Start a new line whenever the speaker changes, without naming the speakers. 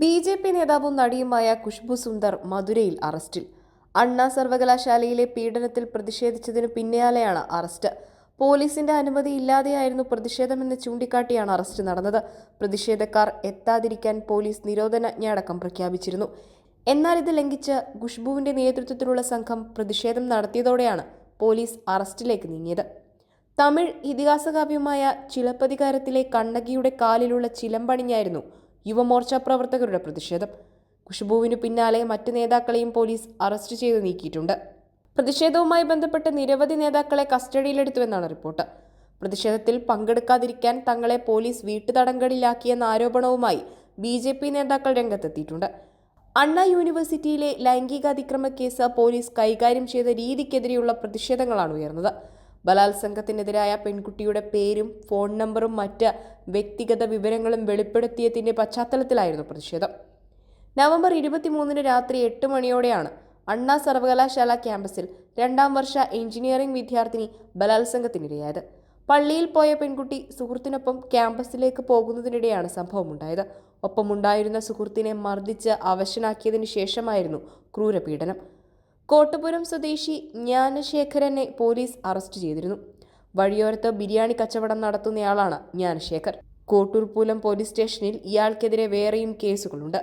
B J P നേതാവും നടിയുമായ ഖുഷ്ബു സുന്ദർ മധുരയിൽ അറസ്റ്റിൽ. അണ്ണാ സർവകലാശാലയിലെ പീഡനത്തിൽ പ്രതിഷേധിച്ചതിനു പിന്നാലെയാണ് അറസ്റ്റ്. പോലീസിന്റെ അനുമതി അനുമതിയില്ലാതെയായിരുന്നു പ്രതിഷേധമെന്ന് ചൂണ്ടിക്കാട്ടിയാണ് അറസ്റ്റ് നടന്നത്. പ്രതിഷേധക്കാർ എത്താതിരിക്കാൻ പോലീസ് നിരോധനാജ്ഞ അടക്കം പ്രഖ്യാപിച്ചിരുന്നു. എന്നാൽ ഇത് ലംഘിച്ച് ഖുഷ്ബുവിന്റെ നേതൃത്വത്തിലുള്ള സംഘം പ്രതിഷേധം നടത്തിയതോടെയാണ് പോലീസ് അറസ്റ്റിലേക്ക് നീങ്ങിയത്. തമിഴ് ഇതിഹാസകാവ്യമായ ചിലപ്പതികാരത്തിലെ കണ്ണകിയുടെ കാലിലുള്ള ചിലമ്പണിഞ്ഞായിരുന്നു യുവമോർച്ച പ്രവർത്തകരുടെ പ്രതിഷേധം. ഖുഷ്ബുവിനു പിന്നാലെ മറ്റ് നേതാക്കളെയും പോലീസ് അറസ്റ്റ് ചെയ്ത് നീക്കിയിട്ടുണ്ട്. പ്രതിഷേധവുമായി ബന്ധപ്പെട്ട് നിരവധി നേതാക്കളെ കസ്റ്റഡിയിലെടുത്തുവെന്നാണ് റിപ്പോർട്ട്. പ്രതിഷേധത്തിൽ പങ്കെടുക്കാതിരിക്കാൻ തങ്ങളെ പോലീസ് വീട്ടുതടങ്കലിലാക്കിയെന്ന ആരോപണവുമായി ബി ജെ പി നേതാക്കൾ രംഗത്തെത്തിയിട്ടുണ്ട്. അണ്ണാ യൂണിവേഴ്സിറ്റിയിലെ ലൈംഗികാതിക്രമ കേസ് പോലീസ് കൈകാര്യം ചെയ്ത രീതിക്കെതിരെയുള്ള പ്രതിഷേധങ്ങളാണ് ഉയർന്നത്. ബലാത്സംഗത്തിനെതിരായ പെൺകുട്ടിയുടെ പേരും ഫോൺ നമ്പറും മറ്റ് വ്യക്തിഗത വിവരങ്ങളും വെളിപ്പെടുത്തിയതിന്റെ പശ്ചാത്തലത്തിലായിരുന്നു പ്രതിഷേധം. നവംബർ ഇരുപത്തിമൂന്നിന് രാത്രി എട്ട് മണിയോടെയാണ് അണ്ണാ സർവകലാശാല ക്യാമ്പസിൽ രണ്ടാം വർഷ എഞ്ചിനീയറിംഗ് വിദ്യാർത്ഥിനി ബലാത്സംഗത്തിനിരയായത്. പള്ളിയിൽ പോയ പെൺകുട്ടി സുഹൃത്തിനൊപ്പം ക്യാമ്പസിലേക്ക് പോകുന്നതിനിടെയാണ് സംഭവമുണ്ടായത്. ഒപ്പമുണ്ടായിരുന്ന സുഹൃത്തിനെ മർദ്ദിച്ച് അവശനാക്കിയതിനു ശേഷമായിരുന്നു ക്രൂരപീഡനം. കോട്ടപുരം സ്വദേശി ജ്ഞാനശേഖരനെ പോലീസ് അറസ്റ്റ് ചെയ്തിരുന്നു. വഴിയോരത്ത് ബിരിയാണി കച്ചവടം നടത്തുന്നയാളാണ് ജ്ഞാനശേഖർ. കോട്ടൂർപൂലം പോലീസ് സ്റ്റേഷനിൽ ഇയാൾക്കെതിരെ വേറെയും കേസുകളുണ്ട്.